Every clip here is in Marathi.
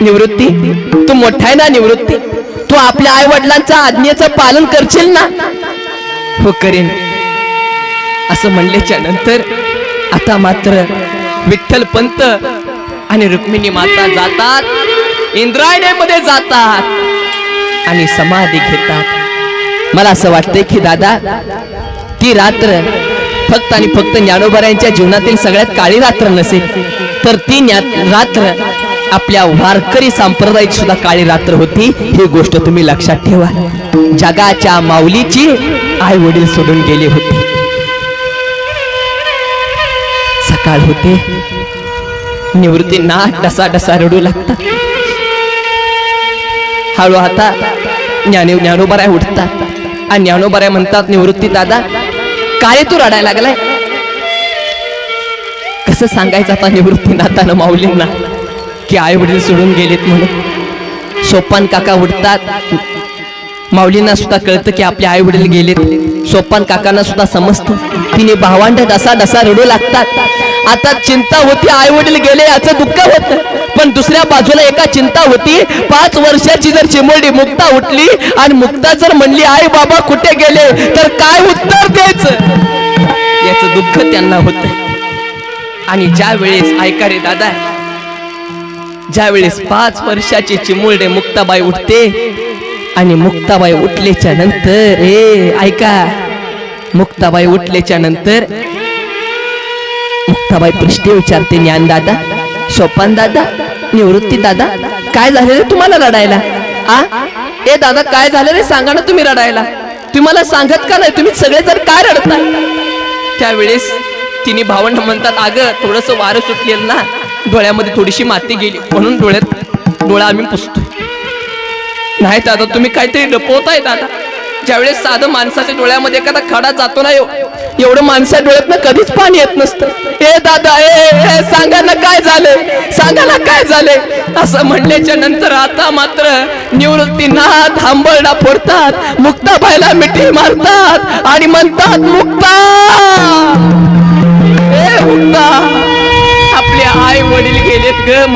निवृत्ती. तू मोठा आहे ना निवृत्ती. तू आपल्या आई वडिलांच्या आज्ञेचं पालन करशील ना? हो करेन. असं म्हणल्याच्या नंतर आता मात्र विठ्ठल पंत आणि रुक्मिणी माता जातात. इंद्रायणीमध्ये जातात आणि समाधी घेतात. मला असं वाटतंय की दादा ती रात्र फक्त आणि फक्त ज्ञानोबरायांच्या जीवनातील सगळ्यात काळी रात्र नसेल तर ती रात्र आपल्या वारकरी संप्रदायात सुद्धा काळी रात्र होती. ही गोष्ट तुम्ही लक्षात ठेवा. जगाच्या माऊलीची आई वडील सोडून गेले होते. सकाळ होते. निवृत्तींना डसा डसा रडू लागतात हळू आता ज्ञानो ज्ञानोबराय उठतात. आणि ज्ञानोबराय म्हणतात निवृत्ती दादा काय तू रडायला लागलाय? कसं सांगायचं आता निवृत्ती नातानं माऊलींना? की आई वडील सोडून गेलेत म्हणून. सोपान काका उठतात माऊलींना सुद्धा कळतं की आपले आई वडील गेलेत. सोपान काकांना सुद्धा समजतं. तिने भावांड डसा डसा रडू लागतात. आता चिंता होती आई वडील गेले याचं दुःख होत. पण दुसऱ्या बाजूला एका चिंता होती. पाच वर्षाची जर चिमुरडी मुक्ता उठली आणि मुक्ता जर म्हणली आई बाबा कुठे गेले? तर काय उत्तर द्यायचं? याचं दुःख त्यांना होत. आणि ज्या वेळेस ऐका रे दादा ज्या वेळेस पाच वर्षाची चिमुरडे मुक्ताबाई उठते आणि मुक्ताबाई उठल्याच्या नंतर ए ऐका. मुक्ताबाई उठल्याच्या नंतर मुक्ताबाई पृष्ठी विचारते ज्ञान दादा सोपान दादा निवृत्ती दादा काय झाले रे तुम्हाला रडायला? आ? ए दादा काय झालं रे? सांगा ना तुम्ही रडायला. तुम्ही मला सांगत का नाही? तुम्ही सगळे जर काय रडता? त्यावेळेस तिने भावंड म्हणतात अगं थोडस वारं सुटलेलं ना. डोळ्यामध्ये थोडीशी माती गेली. म्हणून डोळ्यात डोळा आम्ही पुसतो नाही दादा तुम्ही काहीतरी लपवताय दादा. ज्यावेळेस साधं माणसाच्या डोळ्यामध्ये एखादा खडा जातो ना एवढं माणसा डोळ्यात ना कधीच पाणी येत नसतं. ए दादा ए ए, सांगा ना काय झालंय? सांगा ना काय झालंय? असं म्हणल्याच्या नंतर आता मात्र निवृत्तींना थांबळडा फोडतात मुक्ता मुक्ताबाईला मिठी मारतात आणि म्हणतात मुक्ता!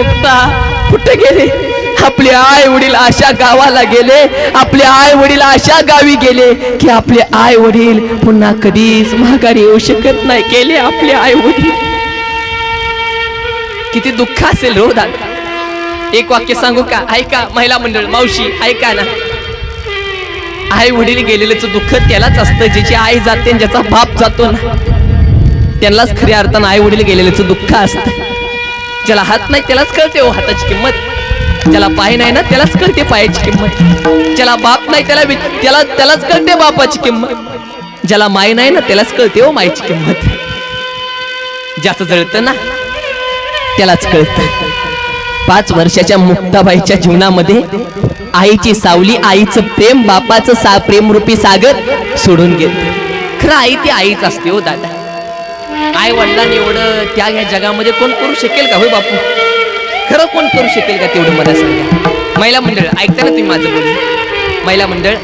मुक्ता कुठे गेले? आपले आई वडील अशा गावाला गेले आपले आई वडील अशा गावी गेले की आपले आई वडील पुन्हा कधीच माघारी येऊ शकत नाही गेले आपले आई वडील. किती दुःख असेल रो दादा. एक वाक्य सांगू का? ऐका महिला मंडळ मावशी ऐका ना. आई वडील गेलेल्याचं दुःख त्यालाच असतं ज्याची आई जाते आणि ज्याचा बाप जातो ना. त्यांनाच खऱ्या अर्थानं आई वडील गेलेल्याचं दुःख असतं. ज्याला हात नाही त्यालाच कळते हो हाताची किंमत. ज्याला पाय नाही ना त्यालाच कळते पायाची किंमत. ज्याला बाप नाही त्याला त्याला त्यालाच कळते बापाची किंमत. ज्याला माय नाही ना त्यालाच कळते हो मायची किंमत. ज्याचं जळतं ना त्यालाच कळतं. पाच वर्षाच्या मुक्ताबाईच्या जीवनामध्ये आईची सावली आईचं प्रेम बापाचं सा प्रेमरूपी सागर सोडून गेलं. खरं आई ती आईच असते हो दादा. आई वडिलांनी एवढं त्याग ह्या जगामध्ये कोण करू शकेल का? होय बापू. खरं कोण करू शकेल का तेवढं मला सांगा. महिला मंडळ ऐकता ना तुम्ही माझं बोलू महिला मंडळ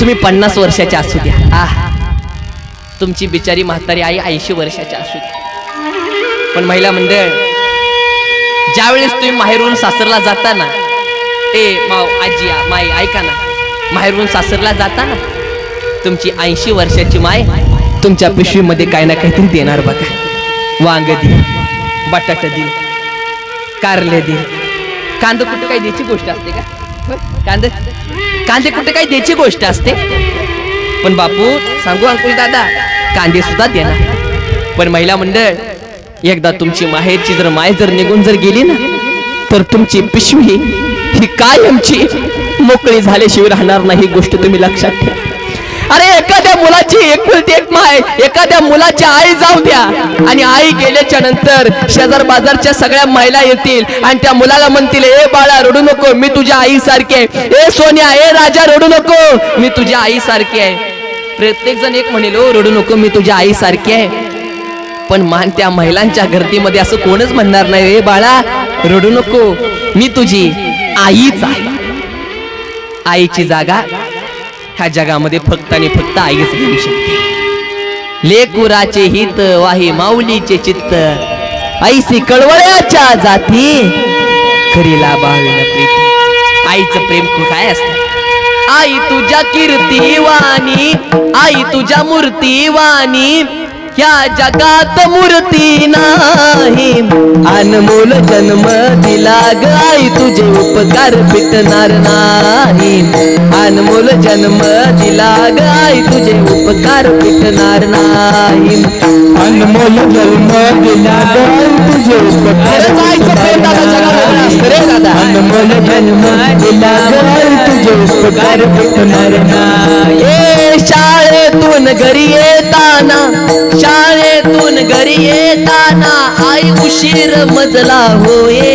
तुम्ही पन्नास वर्षाच्या असू द्या. आ. तुमची बिचारी म्हातारी आई ऐंशी वर्षाच्या असू द्या. पण महिला मंडळ ज्यावेळेस तुम्ही माहेरून सासरला जाता ना ए माव आजी माई ऐका ना. माहेरून सासरला जाता ना तुमची ऐंशी वर्षाची माय तुमच्या पिशवीमध्ये काही ना काहीतरी देणार बघा. वांग दे बटाटा दे कारले दे. कांद कुठं काही द्यायची गोष्ट असते का? कांद? कांदे कुठे काही द्यायची गोष्ट असते? पण बापू सांगू अंकुल दादा कांदे सुद्धा देणार. पण महिला मंडळ एकदा तुमची माहेरची जर माय जर निघून जर गेली ना तर तुमची पिशवी ही कायमची मोकळी झाल्याशिवाय राहणार नाही ही गोष्ट तुम्ही लक्षात ठेवा. मुलाची एकुलती एक माय एखाद्या मुलाची आई जाऊ द्या. आणि आई गेल्याच्यानंतर शेजार बाजारच्या सगळ्या महिला येतील आणि त्या मुलाला म्हणतील ए बाळा रडू नको मी तुझ्या आई सारखी आहे. ए सोन्या ए राजा रडू नको मी तुझ्या आई सारखी आहे. प्रत्येक जण एक म्हणेल "ओ, रडू नको मी तुझ्या आई सारखी आहे. पण मान त्या महिलांच्या गर्दीमध्ये असं कोणच म्हणणार नाही ए बाळा रडू नको मी तुझी आईच आहे. आईची जागा ह्या जगामध्ये फक्त आणि फक्त आईच घेऊ शकते. लेकुराचे हित वाही माऊलीचे चित्त आईसी कळवळ्याच्या जाती. खरीला लाभावीन प्रीती? आईचं प्रेम खूप काय असतं. आई तुझ्या कीर्ती वाणी आई तुझ्या मूर्ती वाणी या जगात मूर्ती नाही. अनमोल जन्म दिला ग आई तुझे उपकार पिटणार नाही. अनमोल जन्म दिला ग आई तुझे उपकार पिटणार नाही. अनमोल जन्म दिला गाय तुझे उपकार. अनमोल जन्म दिला गाय तुझे उपकार भेटणार नाही. ए शाळेतून घरी येताना येताना आई उशीर मजला होये